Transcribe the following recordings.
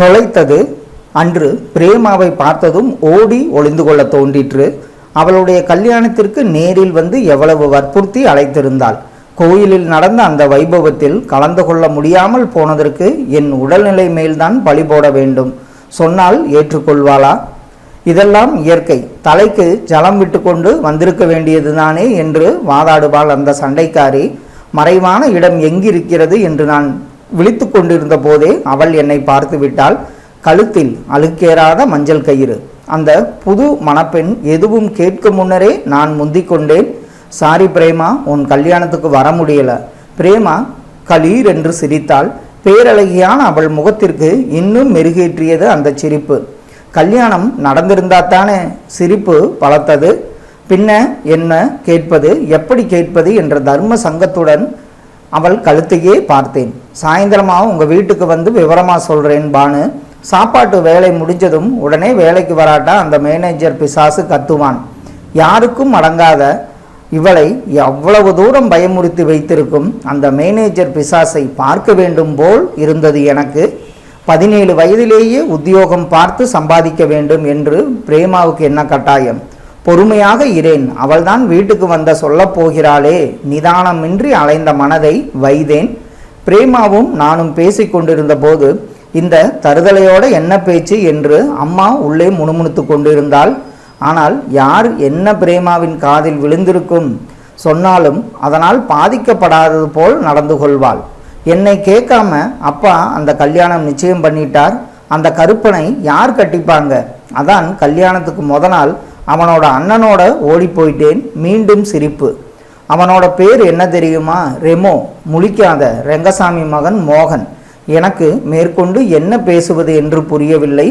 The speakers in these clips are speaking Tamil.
தொலைத்தது. அன்று பிரேமாவை பார்த்ததும் ஓடி ஒளிந்து கொள்ள தோன்றிற்று. அவளுடைய கல்யாணத்திற்கு நேரில் வந்து எவ்வளவு வற்புறுத்தி அழைத்திருந்தாள். கோயிலில் நடந்த அந்த வைபவத்தில் கலந்து கொள்ள முடியாமல் போனதற்கு என் உடல்நிலை மேல்தான் பழி போட வேண்டும். சொன்னால் ஏற்றுக்கொள்வாளா? இதெல்லாம் இயற்கை. தலைக்கு ஜலம் விட்டுக்கொண்டு வந்திருக்க வேண்டியதுதானே என்று வாதாடுவாள் அந்த சண்டைக்காரி. மறைவான இடம் எங்கிருக்கிறது என்று நான் விழித்து கொண்டிருந்த போதே அவள் என்னை பார்த்து விட்டாள் கழுத்தில் அழுக்கேறாத மஞ்சள் கயிறு. அந்த புது மணப்பெண் எதுவும் கேட்கும் முன்னரே நான் முந்திக் கொண்டேன் சாரி பிரேமா உன் கல்யாணத்துக்கு வர முடியல. பிரேமா களீர் என்று சிரித்தாள். பேரழகியான அவள் முகத்திற்கு இன்னும் மெருகேற்றியது அந்த சிரிப்பு. கல்யாணம் நடந்திருந்தாத்தானே சிரிப்பு பலத்தது. பின்ன என்ன கேட்பது? எப்படி கேட்பது? என்ற தர்ம சங்கத்துடன் அவள் கழுத்தையே பார்த்தேன். சாயந்தரமாக உங்கள் வீட்டுக்கு வந்து விவரமாக சொல்கிறேன் பானு. சாப்பாட்டு வேலை முடிஞ்சதும் உடனே வேலைக்கு வராட்டா அந்த மேனேஜர் பிசாசு கத்துவான். யாருக்கும் அடங்காத இவளை எவ்வளவு தூரம் பயமுறுத்தி வைத்திருக்கும் அந்த மேனேஜர் பிசாசை பார்க்க வேண்டும் போல் இருந்தது எனக்கு. பதினேழு வயதிலேயே உத்தியோகம் பார்த்து சம்பாதிக்க வேண்டும் என்று பிரேமாவுக்கு என்ன கட்டாயம்? பொறுமையாக இரேன் அவள்தான் வீட்டுக்கு வந்த சொல்லப் போகிறாளே. நிதானமின்றி அலைந்த மனதை வைதேன் பிரேமாவும் நானும் பேசி கொண்டிருந்த போது இந்த தருதலையோட என்ன பேச்சு என்று அம்மா உள்ளே முணுமுணுத்து கொண்டிருந்தாள். ஆனால் யார் என்ன பிரேமாவின் காதில் விழுந்திருக்கும்? சொன்னாலும் அதனால் பாதிக்கப்படாதது போல் நடந்து கொள்வாள். என்னை கேட்காம அப்பா அந்த கல்யாணம் நிச்சயம் பண்ணிட்டார். அந்த கருப்பனை யார் கட்டிப்பாங்க? அதான் கல்யாணத்துக்கு முத நாள் அவனோட அண்ணனோட ஓடி போயிட்டேன். மீண்டும் சிரிப்பு. அவனோட பேர் என்ன தெரியுமா? ரெமோ. முழிக்காத. ரெங்கசாமி மகன் மோகன். எனக்கு மேற்கொண்டு என்ன பேசுவது என்று புரியவில்லை.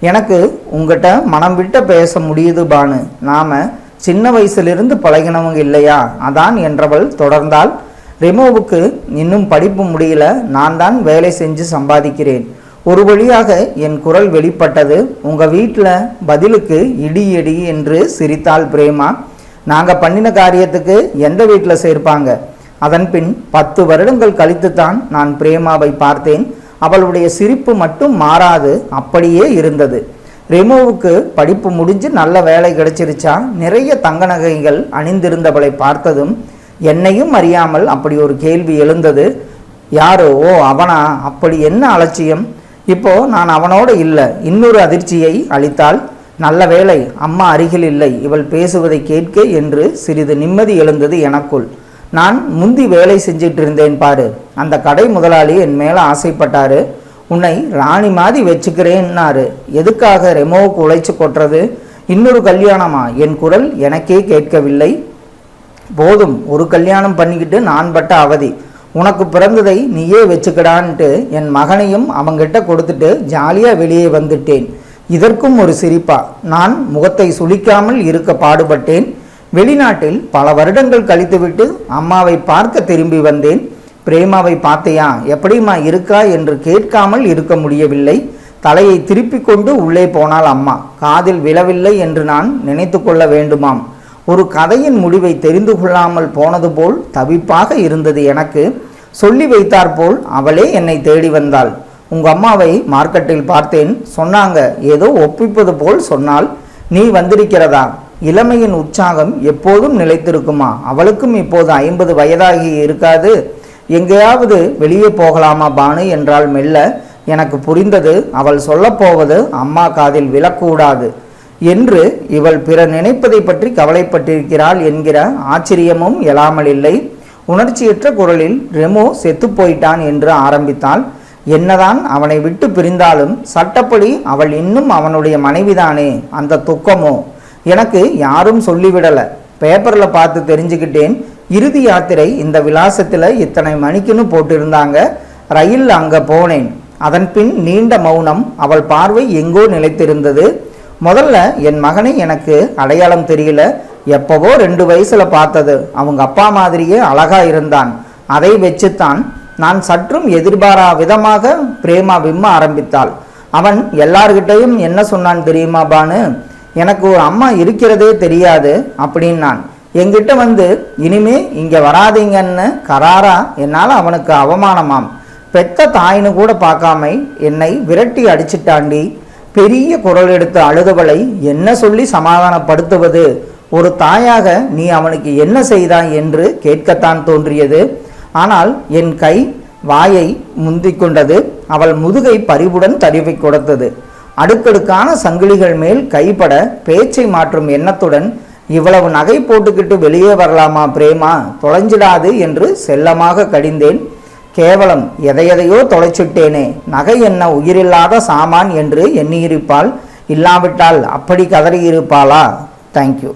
எனக்கு உங்ககிட்ட மனம் விட்ட பேச முடியுது பானு. நாம சின்ன வயசுலிருந்து பழகினவங்க இல்லையா? அதான் என்றவள் தொடர்ந்தால் ரெமோவுக்கு இன்னும் படிப்பு முடியல. நான் தான் வேலை செஞ்சு சம்பாதிக்கிறேன். ஒரு வழியாக என் குரல் வெளிப்பட்டது. உங்கள் வீட்டில் பதிலுக்கு இடி இடி என்று சிரித்தாள் பிரேமா. நாங்கள் பண்ணின காரியத்துக்கு எந்த வீட்டில் சேர்ப்பாங்க? அதன்பின் பத்து வருடங்கள் கழித்துத்தான் நான் பிரேமாவை பார்த்தேன். அவளுடைய சிரிப்பு மட்டும் மாறாது அப்படியே இருந்தது. ரெமோவுக்கு படிப்பு முடிஞ்சு நல்ல வேலை கிடைச்சிருச்சா? நிறைய தங்க நகைகள் அணிந்திருந்தவளை பார்த்ததும் என்னையும் அறியாமல் அப்படி ஒரு கேள்வி எழுந்தது. யாரோ ஓ அவனா? அப்படி என்ன அலட்சியம்? இப்போ நான் அவனோட இல்லை இன்னொரு அதிர்ச்சியை அளித்தாள். நல்ல வேளை அம்மா அருகில் இல்லை இவள் பேசுவதை கேட்க என்று சிறிது நிம்மதி எழுந்தது எனக்குள். நான் முந்தி வேலை செஞ்சிட்டு இருந்தேன் பாரு அந்த கடை முதலாளி என் மேலே ஆசைப்பட்டாரு. உன்னை ராணி மாதிரி வச்சுக்கிறேன்னாரு. எதுக்காக ரெமோவுக்கு உழைச்சி கொட்டுறது? இன்னொரு கல்யாணமா? என் குரல் எனக்கே கேட்கவில்லை. போதும் ஒரு கல்யாணம் பண்ணிக்கிட்டு நான் பட்ட அவதி. உனக்கு பிறந்ததை நீயே வச்சுக்கடான்ட்டு என் மகனையும் அவங்கிட்ட கொடுத்துட்டு ஜாலியாக வெளியே வந்துட்டேன். இதற்கும் ஒரு சிரிப்பா. நான் முகத்தை சுளிக்காமல் இருக்க பாடுபட்டேன். வெளிநாட்டில் பல வருடங்கள் கழித்துவிட்டு அம்மாவை பார்க்க திரும்பி வந்தேன். பிரேமாவை பார்த்தையா? எப்படிம்மா இருக்கா என்று கேட்காமல் இருக்க முடியவில்லை. தலையை திருப்பிக் கொண்டு உள்ளே போனாள் அம்மா. காதில் விழவில்லை என்று நான் நினைத்து கொள்ள வேண்டுமாம். ஒரு கதையின் முடிவை தெரிந்து கொள்ளாமல் போனது போல் தவிப்பாக இருந்தது எனக்கு. சொல்லி வைத்தாற்போல் அவளே என்னை தேடி வந்தாள். உங்க அம்மாவை மார்க்கெட்டில் பார்த்தேன். சொன்னாங்க ஏதோ ஒப்பிப்பது போல் சொன்னால் நீ வந்திருக்கிறதா? இளமையின் உற்சாகம் எப்போதும் நிலைத்திருக்குமா? அவளுக்கும் இப்போது ஐம்பது வயதாகி இருக்காது. எங்கேயாவது வெளியே போகலாமா பானு? என்றால் மெல்ல. எனக்கு புரிந்தது. அவள் சொல்லப்போவது அம்மா காதில் விழக்கூடாது என்று இவள் பிறர் நினைப்பதை பற்றி கவலைப்பட்டிருக்கிறாள் என்கிற ஆச்சரியமும் எழாமல் இல்லை உணர்ச்சியற்ற குரலில் ரெமோ செத்து போயிட்டான் என்று ஆரம்பித்தாள். என்னதான் அவனை விட்டு பிரிந்தாலும் சட்டப்படி அவள் இன்னும் அவனுடைய மனைவிதானே. அந்த துக்கமோ? எனக்கு யாரும் சொல்லிவிடல. பேப்பரில் பார்த்து தெரிஞ்சுக்கிட்டேன். இறுதி யாத்திரை இந்த விலாசத்தில் இத்தனை மணிக்குன்னு போட்டிருந்தாங்க. ரயில் அங்கே போனேன். அதன் பின் நீண்ட மௌனம் அவள் பார்வை எங்கோ நிலைத்திருந்தது. முதல்ல என் மகனை எனக்கு அடையாளம் தெரியல. எப்பவோ ரெண்டு வயசில் பார்த்தது. அவங்க அப்பா மாதிரியே அழகா இருந்தான். அதை வச்சுத்தான் நான் சற்றும் எதிர்பாரா விதமாக பிரேமா விம்ம ஆரம்பித்தாள். அவன் எல்லார்கிட்டையும் என்ன சொன்னான் தெரியுமா பானு? எனக்கு ஒரு அம்மா இருக்கிறதே தெரியாது அப்படின்னான். என்கிட்ட வந்து இனிமே இங்கே வராதீங்கன்னு கராரா என்னால் அவனுக்கு அவமானமாம். பெத்த தாயின்னு கூட பார்க்காம என்னை விரட்டி அடிச்சிட்டாண்டி. பெரிய குரல் எடுத்து அழுதவளை என்ன சொல்லி சமாதானப்படுத்துவது? ஒரு தாயாக நீ அவனுக்கு என்ன செய்தாய் என்று கேட்கத்தான் தோன்றியது. ஆனால் என் கை வாயை முந்தி கொண்டது அவள் முதுகை பரிவுடன் தடவி கொடுத்தது. அடுக்கடுக்கான சங்கிலிகள் மேல் கைப்பட பேச்சை மாற்றும் எண்ணத்துடன் இவ்வளவு நகை போட்டுக்கிட்டு வெளியே வரலாமா பிரேமா? தொலைஞ்சிடாது என்று செல்லமாக கடிந்தேன். கேவலம் எதையதையோ தொலைச்சிட்டேனே. நகை என்ன உயிரில்லாத சாமான் என்று எண்ணியிருப்பாள். இல்லாவிட்டால் அப்படி கதறியிருப்பாளா? தேங்க்யூ